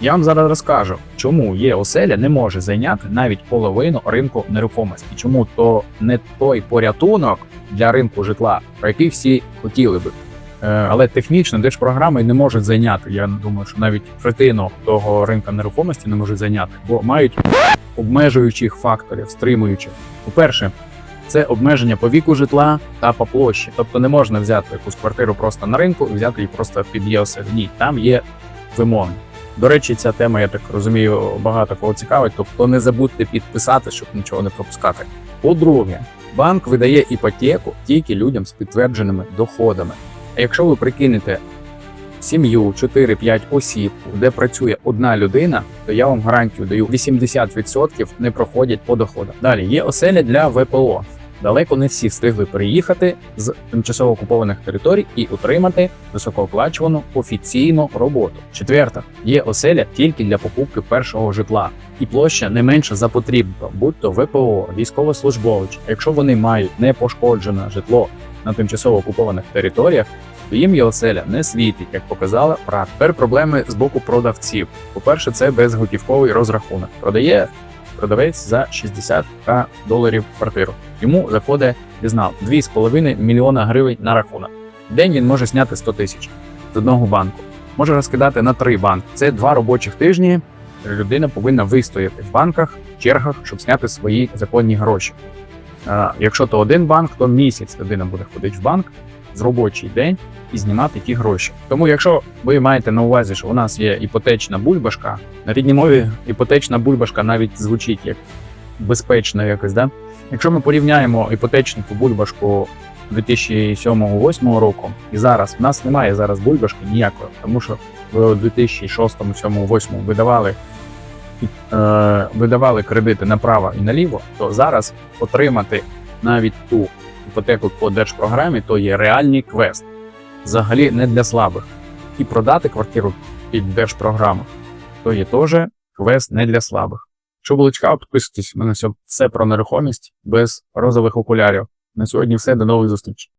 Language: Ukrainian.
Я вам зараз розкажу, чому є оселя не може зайняти навіть половину ринку нерухомості, чому то не той порятунок для ринку житла, про який всі хотіли би. Е, Але технічно держпрограми не можуть зайняти. Я думаю, що навіть третину того ринку нерухомості не можуть зайняти, бо мають обмежуючих факторів, стримуючих. По-перше, це обмеження по віку житла та по площі. Тобто не можна взяти якусь квартиру просто на ринку і взяти її просто під ЄОС. Ні, там є вимоги. До речі, ця тема, я так розумію, багато кого цікавить. Тобто не забудьте підписати, щоб нічого не пропускати. По-друге, банк видає іпотеку тільки людям з підтвердженими доходами. А якщо ви прикинете сім'ю 4-5 осіб, де працює одна людина, то я вам гарантію даю 80% не проходять по доходах. Далі є оселя для ВПО. Далеко не всі встигли переїхати з тимчасово окупованих територій і отримати високооплачувану офіційну роботу. Четверта є оселя тільки для покупки першого житла, і площа не менша за потрібно, будь то ВПО, військовослужбович. Якщо вони мають непошкоджене житло на тимчасово окупованих територіях, то їм є оселя не світить, як показала практика. Тепер проблеми з боку продавців. По-перше, це безготівковий розрахунок. Продає продавець за 60 к доларів квартиру. Йому заходить дізнав 2,5 мільйона гривень на рахунок. В день він може зняти 100 тисяч з одного банку. Може розкидати на три банки. Це два робочих тижні. Людина повинна вистояти в банках, чергах, щоб зняти свої законні гроші. А, якщо то один банк, то місяць людина буде ходити в банк з робочий день і знімати ті гроші. Тому, якщо ви маєте на увазі, що у нас є іпотечна бульбашка, на рідній мові іпотечна бульбашка навіть звучить як безпечно якось, да? Якщо ми порівняємо іпотечну бульбашку 2007-2008 року, і зараз в нас немає зараз бульбашки ніякої, тому що в 2006, 2007, 2008 видавали е, видавали кредити направо і наліво, то зараз отримати навіть ту іпотеку по держпрограмі, то є реальний квест. Взагалі не для слабих. І продати квартиру під держпрограму, то є теж квест не для слабих. Якщо було цікаво, підписуйтесь. Все- все про нерухомість без розових окулярів. На сьогодні все. До нових зустрічей.